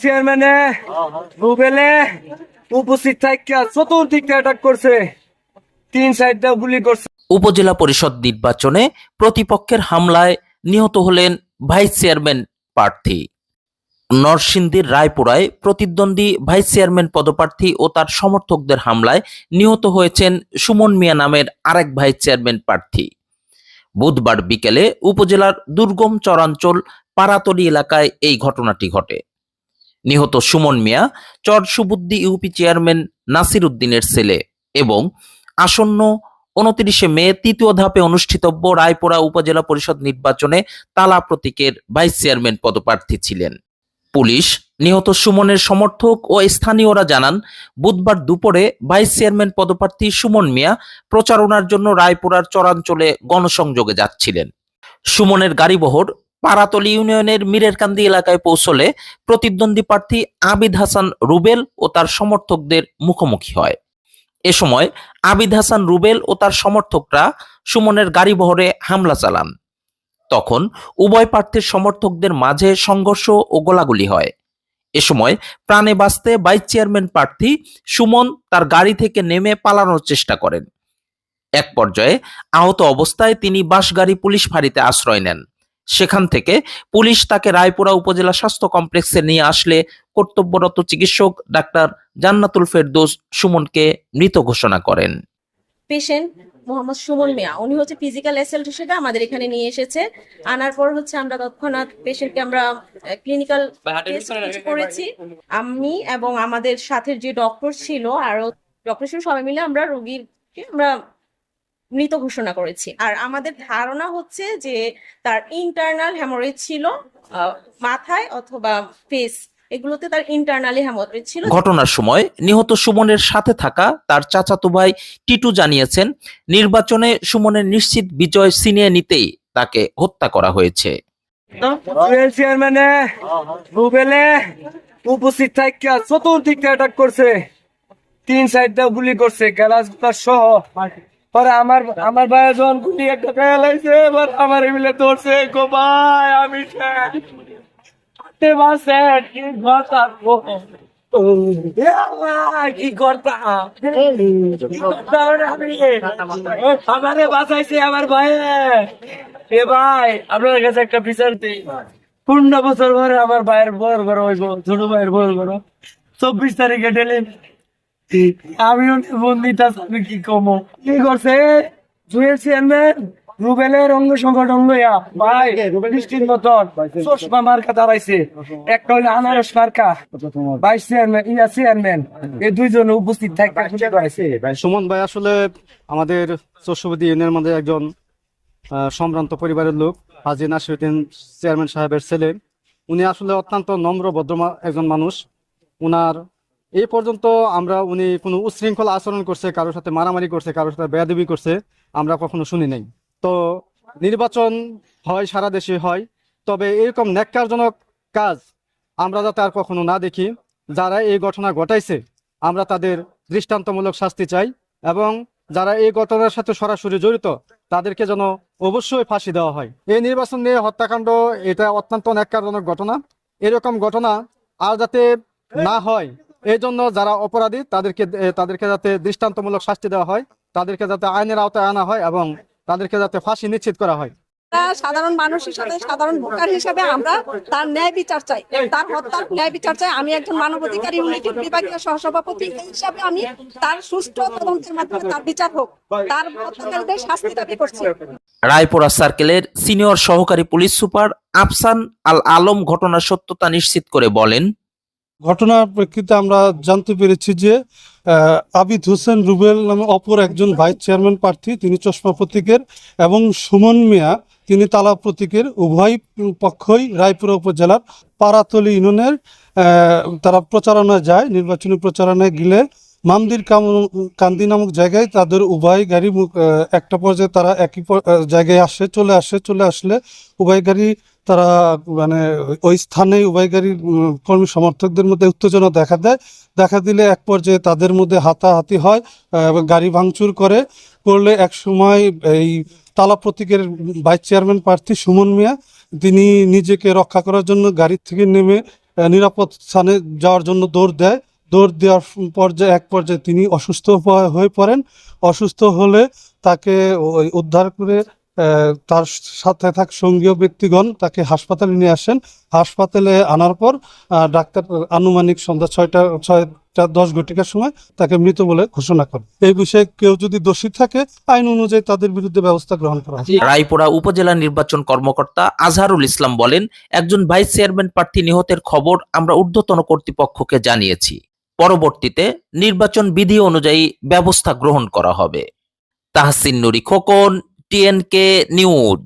চেয়ারম্যানে উপস্থিত করছে। তিন করছে। উপজেলা পরিষদ নির্বাচনে প্রতিপক্ষের হামলায় নিহত হলেন ভাইস চেয়ারম্যান প্রার্থী। নরসিংদীর রায়পুরায় প্রতিদ্বন্দ্বী ভাইস চেয়ারম্যান পদপ্রার্থী ও তার সমর্থকদের হামলায় নিহত হয়েছেন সুমন মিয়া নামের আরেক ভাইস চেয়ারম্যান প্রার্থী। বুধবার বিকেলে উপজেলার দুর্গম চরাঞ্চল পাড়াতলি এলাকায় এই ঘটনাটি ঘটে। নিহত সুমন মিয়া চর সুবুদ্দি ইউপি চেয়ারম্যান নাসির উদ্দিনের ছেলে এবং আসন্ন উনত্রিশে মে তৃতীয় ধাপে অনুষ্ঠিতব্য রায়পুরা উপজেলা পরিষদ নির্বাচনে তালা প্রতীকের ভাইস চেয়ারম্যান পদপ্রার্থী ছিলেন। পুলিশ, নিহত সুমনের সমর্থক ও স্থানীয়রা জানান, বুধবার দুপুরে ভাইস চেয়ারম্যান পদপ্রার্থী সুমন মিয়া প্রচারণার জন্য রায়পুরার চরাঞ্চলে গণসংযোগে যাচ্ছিলেন। সুমনের গাড়িবহর পাড়াতলি ইউনিয়নের মীরেরকান্দি এলাকায় পৌঁছলে প্রতিদ্বন্দ্বী প্রার্থী আবিদ হাসান রুবেল ও তার সমর্থকদের মুখোমুখি হয়। এ সময় আবিদ হাসান রুবেল ও তার সমর্থকরা সুমনের গাড়িবহরে হামলা চালান। তখন উভয় প্রার্থীর সমর্থকদের মাঝে সংঘর্ষ ও গোলাগুলি হয়। এ সময় প্রাণে বাঁচতে ভাইস চেয়ারম্যান প্রার্থী সুমন তার গাড়ি থেকে নেমে পালানোর চেষ্টা করেন। এক পর্যায়ে আহত অবস্থায় তিনি বাসগাড়ি পুলিশ ফাঁড়িতে আশ্রয় নেন। সেখান থেকে পুলিশ তাকে রায়পুরা উপজেলা স্বাস্থ্য কমপ্লেক্সে নিয়ে আসলে কর্তব্যরত চিকিৎসক ডাক্তার জান্নাতুল ফেরদোস সুমনকে মৃত ঘোষণা করেন। পেশেন্ট মোহাম্মদ সুমন মিয়া। উনি হচ্ছে ফিজিক্যাল অ্যাসেল্ট হিসেবে আমাদের এখানে নিয়ে এসেছে। আনার পর হচ্ছে আমরা তৎক্ষণাৎ পেশেন্টকে আমরা ক্লিনিক্যাল করেছি। আমি এবং আমাদের সাথে যে ডক্টর ছিল আরও ডক্টর ছিল সবাই মিলে আমরা রোগীকে আমরা মৃত ঘোষণা করেছি। আর আমাদের ধারণা হচ্ছে যে তার ইন্টারনাল হ্যামোরেজ ছিল মাথায় অথবা ফেস এগুলোতে তার ইন্টারনালি হ্যামোরেজ ছিল ঘটনার সময় নিহত সুমনের সাথে থাকা তার চাচাতো ভাই টিটু জানিয়েছেন নির্বাচনে সুমনের নিশ্চিত বিজয় ছিনিয়ে নিতেই তাকে হত্যা করা হয়েছে। চেয়ারম্যানে রুবেলে উপস্থিত থাকিয়া চতুর্দিক অ্যাটাক করছে। তিন সাইডটা গুলি করছে গ্যালাস সহ। পরে আমার আমার ভাইয়ের যখন গুলি একটা ফেলাইছে এবার আমার মিলে ধরছে গো ভাই আমি আমারে ভাই। এ ভাই, আপনার কাছে একটা বিচার দিই। বছর পরে আমার ভাইয়ের বর বড় হইব, ছোট ভাইয়ের বর বড়। চব্বিশ তারিখে ডেলি আমি বন্দিতা আমি কি কমো? কি করছে? জুয়েল চেয়ারম্যান? রুবেলের অঙ্গ সংগঠন লইয়া ভাই বৃষ্টির মতন চশমা মার্কা দাঁড়াইছে। একটা হইলে আনারস মার্কা। ভাইস চেয়ারম্যান ইয়া চেয়ারম্যান এই দুইজন উপস্থিত থাকতে সুমন ভাই আসলে আমাদের চৌষবতী ইউনিয়নের মধ্যে একজন সম্ভ্রান্ত পরিবারের লোক হাজি নাসিরুদ্দিন চেয়ারম্যান সাহেবের ছেলে। উনি আসলে অত্যন্ত নম্র ভদ্র একজন মানুষ। উনার এই পর্যন্ত আমরা উনি কোনো উশৃঙ্খল আচরণ করছে কারোর সাথে মারামারি করছে কারোর সাথে বেয়াদবি করছে আমরা কখনো শুনি নাই। তো নির্বাচন হয়, সারা দেশে হয়। তবে এরকম ন্যাক্কারজনক কাজ আমরা যাতে আর কখনো না দেখি, যারা এই ঘটনা ঘটাইছে, আমরা তাদের দৃষ্টান্তমূলক শাস্তি চাই এবং যারা এই ঘটনার সাথে সরাসরি জড়িত, তাদেরকে যেন অবশ্যই ফাঁসি দেওয়া হয়। এই নির্বাচন নিয়ে হত্যাকাণ্ড, এটা অত্যন্ত ন্যাক্কারজনক ঘটনা। এরকম ঘটনা আর যাতে না হয় এই জন্য যারা অপরাধী, তাদেরকে তাদেরকে যাতে দৃষ্টান্তমূলক শাস্তি দেওয়া হয়, তাদেরকে যাতে আইনের আওতায় আনা হয় এবং তাদেরকে যাতে ফাঁসি নিশ্চিত করা হয়। সাধারণ মানুষ হিসাবে সাধারণ ভোটার হিসাবে আমরা তার ন্যায় বিচার চাই তার হত্যার ন্যায় বিচার চাই। আমি একজন মানবাধিকার ইউনিটির বিভাগীয় সহসভাপতি হিসাবে আমি তার সুষ্ঠু তদন্তের মাধ্যমে তার বিচার হোক তার হত্যাকারীদের শাস্তি দাবি করছি। রায়পুরা সার্কেলের সিনিয়র সহকারী পুলিশ সুপার আফসান আল আলম ঘটনার সত্যতা নিশ্চিত করে বলেন ঘটনার প্রেক্ষিতে আমরা জানতে পেরেছি যে আবিদ হোসেন রুবেল নামে অপর একজন ভাইস চেয়ারম্যান প্রার্থী, তিনি চশমা প্রতীকের এবং সুমন মিয়া, তিনি তালা প্রতীকের উভয় পক্ষই রায়পুরা উপজেলার পাড়াতলি ইউনিয়নের তারা প্রচারণায় যায়, নির্বাচনী প্রচারণায় গেলে মামদির কাম- কান্দি নামক জায়গায় তাদের উভয় গাড়ি একটা পর্যায়ে তারা একই জায়গায় আসে, চলে আসে, চলে আসলে উভয় গাড়ি তারা মানে ওই স্থানে উভয় গাড়ির উম, কর্মী সমর্থকদের মধ্যে উত্তেজনা দেখা দেয়। দেখা দিলে এক পর্যায়ে তাদের মধ্যে হাতাহাতি হয় এবং গাড়ি ভাঙচুর করে। করলে এক সময় এই তালা প্রতীকের ভাইস চেয়ারম্যান প্রার্থী সুমন মিয়া তিনি নিজেকে রক্ষা করার জন্য গাড়ি থেকে নেমে নিরাপদ স্থানে যাওয়ার জন্য দৌড় দেয়। দৌড় দেওয়ার পর্যায়ে এক পর্যায়ে তিনি অসুস্থ হয়ে পড়েন। অসুস্থ হলে তাকে উদ্ধার করে তার সাথে থাক সঙ্গীয় ব্যক্তিগণ তাকে হাসপাতালে নিয়ে আসেন। হাসপাতালে আনার পর ডাক্তার আনুমানিক সন্ধ্যা ছয়টা ছয়টা দশ ঘটিকার সময় তাকে মৃত বলে ঘোষণা করে এই বিষয়ে কেউ যদি দোষী থাকে, আইন অনুযায়ী তাদের বিরুদ্ধে ব্যবস্থা গ্রহণ করা হবে। রায়পুরা উপজেলা নির্বাচন কর্মকর্তা আজহারুল ইসলাম বলেন, একজন ভাইস চেয়ারম্যান প্রার্থী নিহতের খবর আমরা ঊর্ধ্বতন কর্তৃপক্ষকে জানিয়েছি। পরবর্তীতে নির্বাচন বিধি অনুযায়ী ব্যবস্থা গ্রহণ করা হবে। Tahsin Nuri Khokon TNK news.